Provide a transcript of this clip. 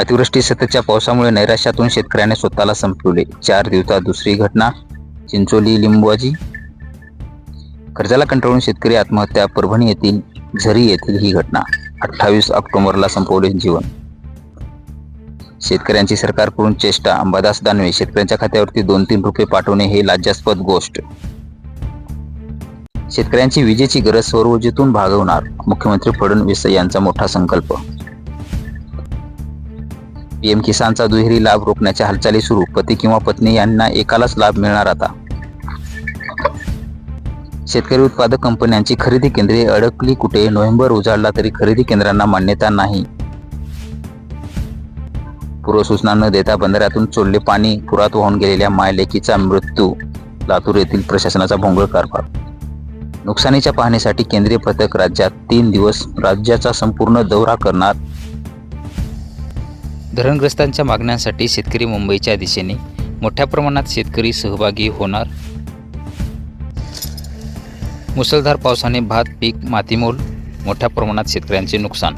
अतिवृष्टी सततच्या पावसामुळे नैराश्यातून शेतकऱ्याने स्वतःला संपवले. चार दिवसात दुसरी घटना चिंचोली लिंबवाजी कर्जाला कंटाळून शेतकरी आत्महत्या परभणी येथील झरी येथील ही घटना. अठ्ठावीस ऑक्टोबरला संपवले जीवन. शेतकऱ्यांची सरकारकडून चेष्टा अंबादास दानवे शेतकऱ्यांच्या खात्यावरती दोन तीन रुपये पाठवणे हे लाज्यास्पद गोष्ट. शेतकऱ्यांची विजेची गरज सौरऊर्जेतून भागवणार मुख्यमंत्री फडणवीस यांचा मोठा संकल्प. पीएम किसानचा दुहेरी लाभ रोखण्याच्या हालचाली सुरू. पती किंवा पत्नी यांना एकालाच लाभ मिळणार आता. शेतकरी उत्पादक कंपन्यांची खरेदी केंद्रे अडकली कुठे? नोव्हेंबर उजाडला तरी खरेदी केंद्रांना मान्यता नाही. पूर्वसूचना न देता बंदरातून चोरले पाणी पुरात वाहून गेलेल्या मायलेकीचा मृत्यू लातूर येथील प्रशासनाचा भोंगळ कारभार. नुकसानीच्या पाहणीसाठी केंद्रीय पथक राज्यात तीन दिवस राज्याचा संपूर्ण दौरा करणार धरणग्रस्तांच्या मागण्यांसाठी शेतकरी मुंबईच्या दिशेने मोठ्या प्रमाणात शेतकरी सहभागी होणार. मुसळधार पावसाने भात पीक मातीमोल मोठ्या प्रमाणात शेतकऱ्यांचे नुकसान